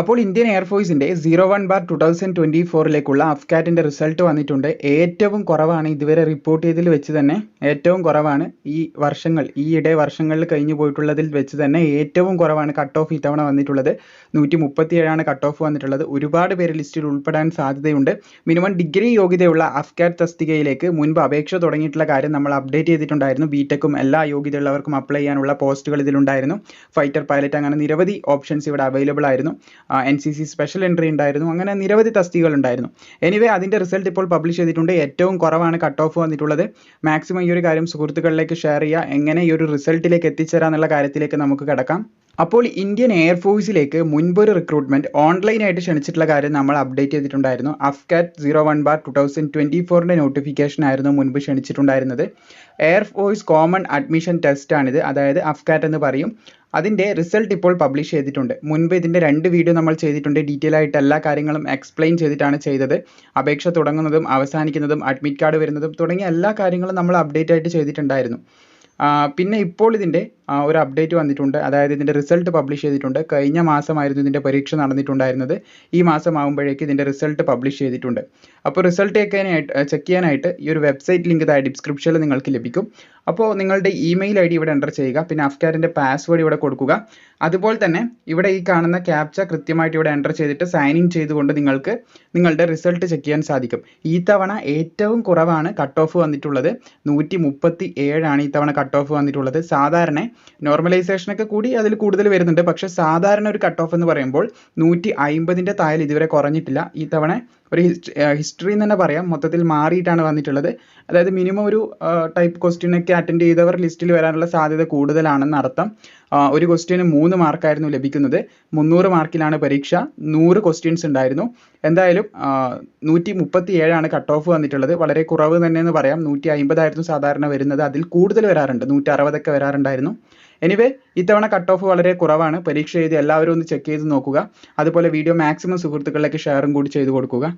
അപ്പോൾ Indian എയർഫോഴ്സിന്റെ zero one bar two thousand twenty ഫോറിലേക്കുള്ള അഫ്കാറ്റിന്റെ result വന്നിട്ടുണ്ട്. ഏറ്റവും കുറവാണ് ഇതുവരെ റിപ്പോർട്ട് ചെയ്തതിൽ വെച്ച് തന്നെ. ഏറ്റവും കുറവാണ് ഈ വർഷങ്ങൾ ഈയിടെ വർഷങ്ങളിൽ കഴിഞ്ഞു പോയിട്ടുള്ളതിൽ വെച്ച് തന്നെ ഏറ്റവും കുറവാണ് കട്ട് ഓഫ് ഇത്തവണ വന്നിട്ടുള്ളത്. നൂറ്റി മുപ്പത്തിയേഴാണ് കട്ട് ഓഫ് വന്നിട്ടുള്ളത്. ഒരുപാട് പേര് ലിസ്റ്റിൽ ഉൾപ്പെടാൻ സാധ്യതയുണ്ട്. മിനിമം ഡിഗ്രി യോഗ്യതയുള്ള അഫ്കാറ്റ് തസ്തികയിലേക്ക് മുൻപ് അപേക്ഷ തുടങ്ങിയിട്ടുള്ള കാര്യം നമ്മൾ അപ്ഡേറ്റ് ചെയ്തിട്ടുണ്ടായിരുന്നു. ബിടെക്കും എല്ലാ യോഗ്യതയുള്ളവർക്കും അപ്ലൈ ചെയ്യാനുള്ള പോസ്റ്റുകൾ ഇതിലുണ്ടായിരുന്നു. ഫൈറ്റർ പൈലറ്റ് അങ്ങനെ നിരവധി ഓപ്ഷൻസ് ഇവിടെ അവൈലബിൾ ആയിരുന്നു. N C C special entry ഉണ്ടായിരുന്നു. അങ്ങനെ നിരവധി തസ്തികകൾ ഉണ്ടായിരുന്നു. എനിവേ അതിന്റെ റിസൾട്ട് ഇപ്പോൾ പബ്ലിഷ് ചെയ്തിട്ടുണ്ട്. ഏറ്റവും കുറവാണ് കട്ട് ഓഫ് വന്നിട്ടുള്ളത്. മാക്സിമം ഈ ഒരു കാര്യം സുഹൃത്തുക്കളിലേക്ക് ഷെയർ ചെയ്യുക. എങ്ങനെ ഈ ഒരു റിസൾട്ടിലേക്ക് എത്തിച്ചേരാം എന്നുള്ള കാര്യത്തിലേക്ക് നമുക്ക് കിടക്കാം. അപ്പോൾ ഇന്ത്യൻ എയർഫോഴ്സിലേക്ക് മുൻപൊരു റിക്രൂട്ട്മെന്റ് ഓൺലൈനായിട്ട് ക്ഷണിച്ചിട്ടുള്ള കാര്യം നമ്മൾ അപ്ഡേറ്റ് ചെയ്തിട്ടുണ്ടായിരുന്നു. AFCAT zero one bar two thousand twenty ഫോറിന്റെ നോട്ടിഫിക്കേഷൻ ആയിരുന്നു മുൻപ് ക്ഷണിച്ചിട്ടുണ്ടായിരുന്നത്. Air force common admission test ആണിത്. അതായത് അഫ്കാറ്റ് എന്ന് പറയും. അതിന്റെ റിസൾട്ട് ഇപ്പോൾ പബ്ലിഷ് ചെയ്തിട്ടുണ്ട്. മുൻപ് ഇതിന്റെ രണ്ട് വീഡിയോ നമ്മൾ ചെയ്തിട്ടുണ്ട്. ഡീറ്റെയിൽ ആയിട്ട് എല്ലാ കാര്യങ്ങളും എക്സ്പ്ലെയിൻ ചെയ്തിട്ടാണ് ചെയ്തത്. അപേക്ഷ തുടങ്ങുന്നതും അവസാനിക്കുന്നതും അഡ്മിറ്റ് കാർഡ് വരുന്നതും തുടങ്ങിയ എല്ലാ കാര്യങ്ങളും നമ്മൾ അപ്ഡേറ്റ് ആയിട്ട് ചെയ്തിട്ടുണ്ടായിരുന്നു. പിന്നെ ഇപ്പോൾ ഇതിന്റെ ഒരു അപ്ഡേറ്റ് വന്നിട്ടുണ്ട്. അതായത് ഇതിന്റെ റിസൾട്ട് പബ്ലിഷ് ചെയ്തിട്ടുണ്ട്. കഴിഞ്ഞ മാസമായിരുന്നു ഇതിന്റെ പരീക്ഷ നടന്നിട്ടുണ്ടായിരുന്നത്. ഈ മാസമാകുമ്പോഴേക്ക് ഇതിന്റെ റിസൾട്ട് പബ്ലിഷ് ചെയ്തിട്ടുണ്ട്. അപ്പോൾ റിസൾട്ട് ചെക്കാനായിട്ട് ചെക്ക് ചെയ്യാനായിട്ട് ഈ ഒരു വെബ്സൈറ്റ് ലിങ്ക് ഇതായ ഡിസ്ക്രിപ്ഷനിൽ നിങ്ങൾക്ക് ലഭിക്കും. അപ്പോൾ നിങ്ങളുടെ ഇമെയിൽ ഐ ഡി ഇവിടെ എന്റർ ചെയ്യുക. പിന്നെ അഫ്കാരിന്റെ പാസ്വേഡ് ഇവിടെ കൊടുക്കുക. അതുപോലെ തന്നെ ഇവിടെ ഈ കാണുന്ന ക്യാപ്ച കൃത്യമായിട്ട് ഇവിടെ എന്റർ ചെയ്തിട്ട് സൈൻ ഇൻ ചെയ്തുകൊണ്ട് നിങ്ങൾക്ക് നിങ്ങളുടെ റിസൾട്ട് ചെക്ക് ചെയ്യാൻ സാധിക്കും. ഈ തവണ ഏറ്റവും കുറവാണ് കട്ട് ഓഫ് വന്നിട്ടുള്ളത്. നൂറ്റി മുപ്പത്തി ഏഴാണ് ഈ തവണ കട്ട് ഓഫ് വന്നിട്ടുള്ളത്. സാധാരണ നോർമലൈസേഷനൊക്കെ കൂടി അതിൽ കൂടുതൽ വരുന്നുണ്ട്. പക്ഷേ സാധാരണ ഒരു കട്ട് ഓഫ് എന്ന് പറയുമ്പോൾ നൂറ്റി അമ്പതിന്റെ താഴെ ഇതുവരെ കുറഞ്ഞിട്ടില്ല. ഈ തവണ ഒരു ഹിസ്റ്ററി എന്ന് തന്നെ പറയാം. മൊത്തത്തിൽ മാറിയിട്ടാണ് വന്നിട്ടുള്ളത്. അതായത് മിനിമം ഒരു ടൈപ്പ് ക്വസ്റ്റ്യനൊക്കെ അറ്റൻഡ് ചെയ്തവർ ലിസ്റ്റിൽ വരാനുള്ള സാധ്യത കൂടുതലാണെന്ന് അർത്ഥം. ഒരു ക്വസ്റ്റ്യന് മൂന്ന് മാർക്കായിരുന്നു ലഭിക്കുന്നത്. മുന്നൂറ് മാർക്കിലാണ് പരീക്ഷ. നൂറ് ക്വസ്റ്റ്യൻസ് ഉണ്ടായിരുന്നു. എന്തായാലും നൂറ്റി മുപ്പത്തി ഏഴാണ് കട്ട് ഓഫ് വന്നിട്ടുള്ളത്. വളരെ കുറവ് തന്നെ എന്ന് പറയാം. നൂറ്റി അമ്പതായിരുന്നു സാധാരണ വരുന്നത്. അതിൽ കൂടുതൽ വരാറുണ്ട്. നൂറ്റി അറുപതൊക്കെ വരാറുണ്ടായിരുന്നു. എനിവേ ഇത്തവണ കട്ട് ഓഫ് വളരെ കുറവാണ്. പരീക്ഷ എഴുതി എല്ലാവരും ഒന്ന് ചെക്ക് ചെയ്ത് നോക്കുക. അതുപോലെ വീഡിയോ മാക്സിമം സുഹൃത്തുക്കളിലേക്ക് ഷെയറും കൂടി ചെയ്തു കൊടുക്കുക.